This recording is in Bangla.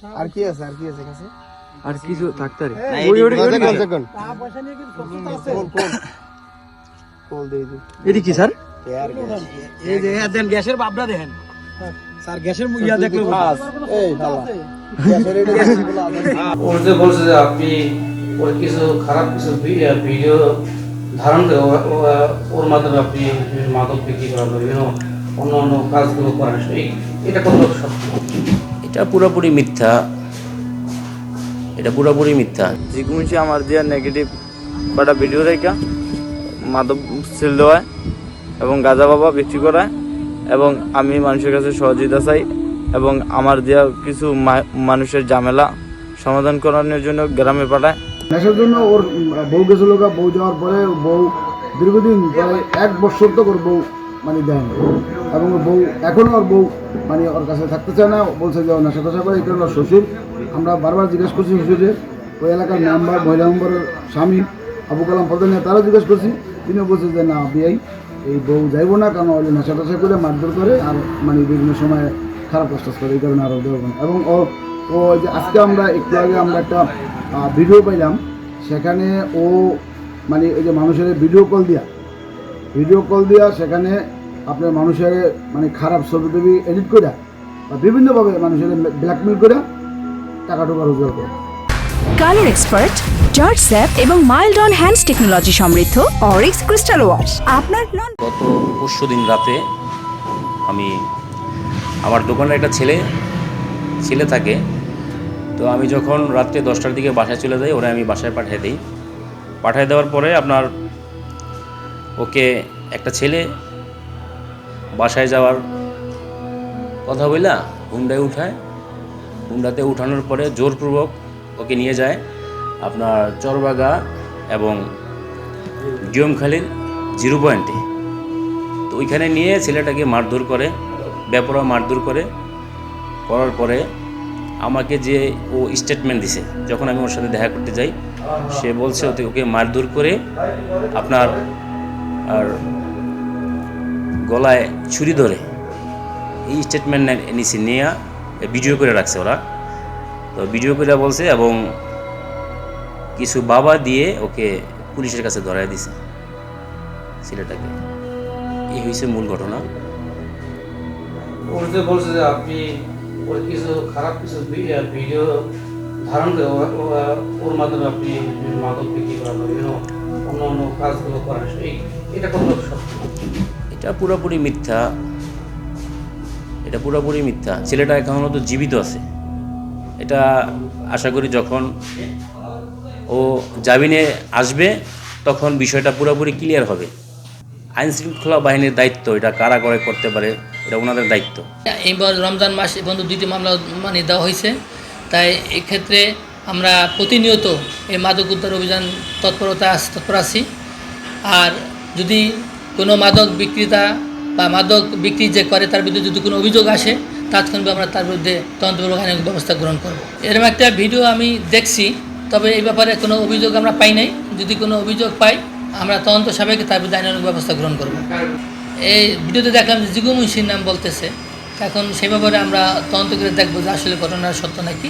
আর কি আছে আর কি আছে কাছে? আর কিছু থাকতে ওই ওই সেকেন্ড। কোল, দিই। এটি কি স্যার? এই যে দেন গ্যাসের দেখেন। স্যার গ্যাসের ইয়া দেখলে। বাস, এই। ওর যে বলছে যে আপনি ওর কিছু খারাপ কিছু ভিডিও ধারণ করে ওর মাধ্যমে আপনি মাদক বিক্রি করেন বিভিন্ন অন্য অন্য কাজগুলো করেন। এটা কত সত্য এটা পুরোপুরি মিথ্যা। এটা পুরোপুরি মিথ্যা। জিকুমুন্সি আমার দিয়া নেগেটিভ কটা ভিডিও রেখা মাদক সেল দেওয়ায় এবং গাঁজা বাবা বিক্রি করায় এবং আমি মানুষের কাছে সহযোগিতা চাই এবং আমার দেওয়া কিছু মা- মানুষের ঝামেলা সমাধান করানোর জন্য গ্রামে পাঠায়। নেশার জন্য ওর বউ গেছিল বউ যাওয়ার পরে বউ দীর্ঘদিন প্রায় এক বছর তো ওর বউ মানে দেয় না। এবং বউ এখনও ওর বউ মানে ওর কাছে থাকতে চায় না বলছে যে ও নেশা টেশা করে এটা ওর শ্বশুর। আমরা বারবার জিজ্ঞেস করছি শ্বশুরে ওই এলাকার মেম্বার মহিলা মেম্বারের স্বামী, আবু কালাম প্রধান তারা জিজ্ঞেস করছি। তিনিও বলছে যে, না বিয়াই এই বউ যাইব না, কারণ ওই নেশা টেশা করে, মারধর করে, আর মানে বিভিন্ন সময় খারাপ কষ্ট করে, এই কারণে আরও দেবো না। এবং ও ও যে আজকে আমরা একটু আগে আমরা একটা ভিডিও পাইলাম, সেখানে ও মানে ওই যে মানুষের ভিডিও কল দিয়া ভিডিও কল দিয়া সেখানে আপনার মানুষের মানে খারাপ ছবি টবি এডিট করে বা বিভিন্নভাবে মানুষের ব্ল্যাকমেল করে টাকা টোকা রোজগার করে কালার এক্সপার্ট জর্জ স্যাপ এবং মাইল্ড অন হ্যান্ডস টেকনোলজি সমৃদ্ধ অরিক্স ক্রিস্টাল ওয়াশ আপনার লন গত পরশু দিন রাতে আমি আমার দোকানের একটা ছেলে ছেলে থাকে। তো আমি যখন রাত্রে দশটার দিকে বাসায় চলে যাই ওরা আমি বাসায় পাঠিয়ে দিই। পাঠিয়ে দেওয়ার পরে আপনার ওকে একটা ছেলে বাসায় যাওয়ার কথা বললা, হুন্ডায় উঠায়। হুন্ডাতে উঠানোর পরে জোরপূর্বক ওকে নিয়ে যায় আপনার চরবাগা এবং ডিওমখালির জিরো পয়েন্টে। তো ওইখানে নিয়ে ছেলেটাকে মারধর করে ব্যাপারা মারধর করে, করার পরে আমাকে যে ও স্টেটমেন্ট দিছে, যখন আমি ওর সাথে দেখা করতে যাই, সে বলছে ওকে মারধর করে আপনার আর গলায় ছুরি ধরে এই স্টেটমেন্ট নিছে, নিয়ে ভিডিও করে রাখছে ওরা। তো ভিডিও করে বলছে এবং কিছু বাবা দিয়ে ওকে পুলিশের কাছে ধরায় দিছে ছেলেটাকে। এই হয়েছে মূল ঘটনা। বলছে যে আপনি ওর কিছু খারাপ কিছু ভিডিও ধারণ করে ওর মাধ্যমে আপনি মাদক বিক্রি বিভিন্ন অন্য অন্য কাজগুলো করেন এই- এটা কত সত্য? এটা পুরোপুরি মিথ্যা। এটা পুরোপুরি মিথ্যা। ছেলেটা এখনও তো জীবিত আছে। এটা আশা করি যখন ও জামিনে আসবে তখন বিষয়টা পুরোপুরি ক্লিয়ার হবে। আইন শৃঙ্খলা বাহিনীর দায়িত্ব এটা কারা করে করতে পারে এটা ওনাদের দায়িত্ব। এইবার রমজান মাস বন্ধু দুইটি মামলা মানে দেওয়া হয়েছে। তাই এক্ষেত্রে আমরা প্রতিনিয়ত এই মাদক উদ্ধার অভিযান তৎপরতা তৎপর আছি। আর যদি কোনো মাদক বিক্রেতা বা মাদক বিক্রি যে করে, তার বিরুদ্ধে যদি কোনো অভিযোগ আসে তাৎক্ষণিক আমরা তার বিরুদ্ধে তদন্তপূর্বক আইনের ব্যবস্থা গ্রহণ করব। এরকম একটা ভিডিও আমি দেখছি, তবে এই ব্যাপারে কোনো অভিযোগ আমরা পাই নাই। যদি কোনো অভিযোগ পাই, আমরা তদন্ত সাপেক্ষে তার বিরুদ্ধে আইনানুগ ব্যবস্থা গ্রহণ করব। এই ভিডিওতে দেখলাম যে জিগু মুন্সির নাম বলতেছে। এখন সে ব্যাপারে আমরা তদন্ত করে দেখব যে আসলে ঘটনার সত্য নাকি।